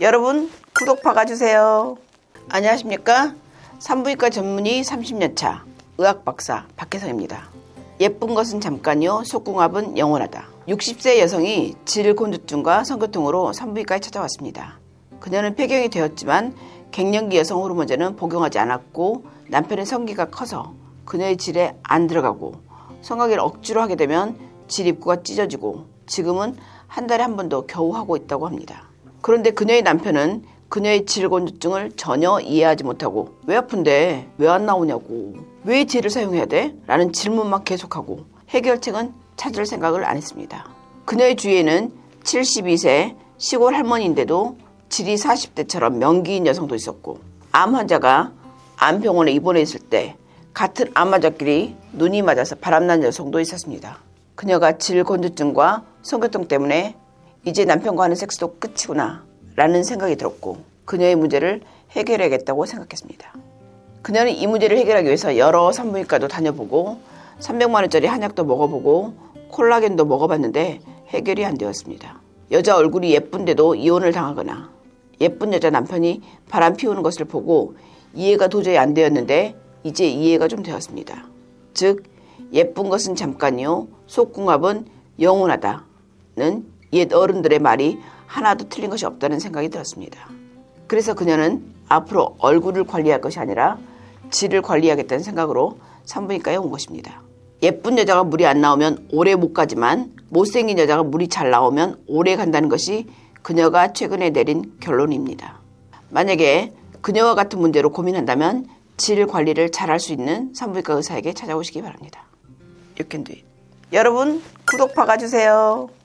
여러분 구독 박아주세요. 안녕하십니까? 산부인과 전문의 30년 차 의학 박사 박혜성입니다. 예쁜 것은 잠깐요, 속궁합은 영원하다. 60세 여성이 질곤두증과 성교통으로 산부인과에 찾아왔습니다. 그녀는 폐경이 되었지만 갱년기 여성 호르몬제는 복용하지 않았고 남편의 성기가 커서 그녀의 질에 안 들어가고 성관계를 억지로 하게 되면 질 입구가 찢어지고 지금은 한 달에 한 번도 겨우 하고 있다고 합니다. 그런데 그녀의 남편은 그녀의 질곤두증을 전혀 이해하지 못하고 왜 아픈데 왜 안 나오냐고 왜 젤을 사용해야 돼? 라는 질문만 계속하고 해결책은 찾을 생각을 안 했습니다. 그녀의 주위에는 72세 시골 할머니인데도 질이 40대처럼 명기인 여성도 있었고 암 환자가 암병원에 입원해 있을 때 같은 암 환자끼리 눈이 맞아서 바람난 여성도 있었습니다. 그녀가 질곤두증과 성교통 때문에 이제 남편과 하는 섹스도 끝이구나 라는 생각이 들었고 그녀의 문제를 해결해야겠다고 생각했습니다. 그녀는 이 문제를 해결하기 위해서 여러 산부인과도 다녀보고 300만 원짜리 한약도 먹어보고 콜라겐도 먹어봤는데 해결이 안 되었습니다. 여자 얼굴이 예쁜데도 이혼을 당하거나 예쁜 여자 남편이 바람 피우는 것을 보고 이해가 도저히 안 되었는데 이제 이해가 좀 되었습니다. 즉 예쁜 것은 잠깐이요 속궁합은 영원하다는 옛 어른들의 말이 하나도 틀린 것이 없다는 생각이 들었습니다. 그래서 그녀는 앞으로 얼굴을 관리할 것이 아니라 질을 관리하겠다는 생각으로 산부인과에 온 것입니다. 예쁜 여자가 물이 안 나오면 오래 못 가지만 못생긴 여자가 물이 잘 나오면 오래 간다는 것이 그녀가 최근에 내린 결론입니다. 만약에 그녀와 같은 문제로 고민한다면 질 관리를 잘할 수 있는 산부인과 의사에게 찾아오시기 바랍니다. You. 여러분 구독 박아주세요.